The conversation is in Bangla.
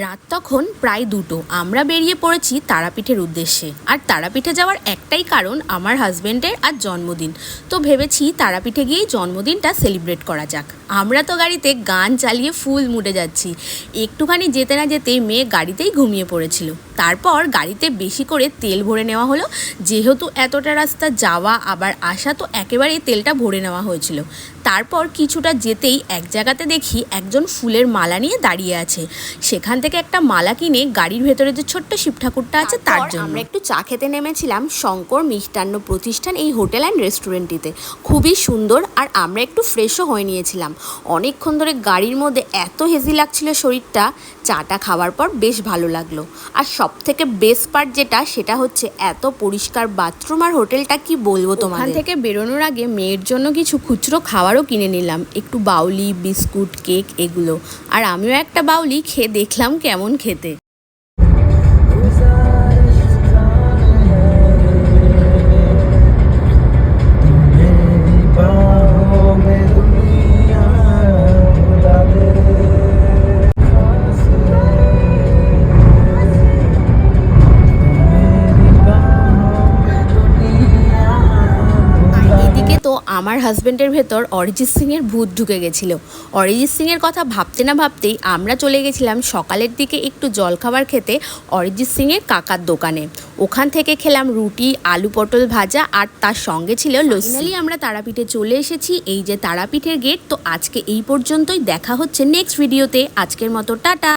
রাত তখন প্রায় দুটো। আমরা বেরিয়ে পড়েছি তারাপীঠের উদ্দেশ্যে। আর তারাপীঠে যাওয়ার একটাই কারণ আমার হাজব্যান্ডের আর জন্মদিন। তো ভেবেছি তারাপীঠে গিয়েই জন্মদিনটা সেলিব্রেট করা যাক। আমরা তো গাড়িতে গান চালিয়ে ফুল মুডে যাচ্ছি। একটুখানি যেতে না যেতেই মেয়ে গাড়িতেই ঘুমিয়ে পড়েছিল। তারপর গাড়িতে বেশি করে তেল ভরে নেওয়া হলো। যেহেতু এতটা রাস্তা যাওয়া আবার আসা তো একেবারেই তেলটা ভরে নেওয়া হয়েছিল। তারপর কিছুটা যেতেই এক জায়গাতে দেখি একজন ফুলের মালা নিয়ে দাঁড়িয়ে আছে। সেখান থেকে একটা মালা কিনে গাড়ির ভেতরে যে ছোট্ট শিব ঠাকুরটা আছে তার জন্য। আমরা একটু চা খেতে নেমেছিলাম শঙ্কর মিষ্টান্ন প্রতিষ্ঠান এই হোটেল অ্যান্ড রেস্টুরেন্টটিতে। খুবই সুন্দর আর আমরা একটু ফ্রেশও হয়ে নিয়েছিলাম। অনেকক্ষণ ধরে গাড়ির মধ্যে এত হেজি লাগছিল শরীরটা চাটা খাওয়ার পর বেশ ভালো লাগল। আর সব থেকে বেস্ট পার্ট যেটা সেটা হচ্ছে এত পরিষ্কার বাথরুম আর হোটেলটা কি বলব ওখান থেকে বেরোনোর আগে মেয়ের জন্য কিছু খুচরো খাবারও কিনে নিলাম। একটু বাউলি বিস্কুট কেক এগুলো। আর আমিও একটা বাউলি খেয়ে দেখলাম কেমন খেতে। আমার হাজব্যান্ডের ভেতর অরিজিৎ সিং এর ভূত ঢুকে গেছিল। অরিজিৎ সিং এর কথা ভাবতে না ভাবতেই আমরা চলে গেছিলাম সকালের দিকে একটু জলখাবার খেতে অরিজিৎ সিং এর কাকার দোকানে। ওখান থেকে খেলাম রুটি, আলু পটল ভাজা আর তার সঙ্গে ছিল লস্যি। আমরা তারাপীঠে চলে এসেছি। এই যে তারাপীঠের গেট তো আজকে এই পর্যন্তই। দেখা হচ্ছে নেক্সট ভিডিওতে আজকের মতো, টাটা।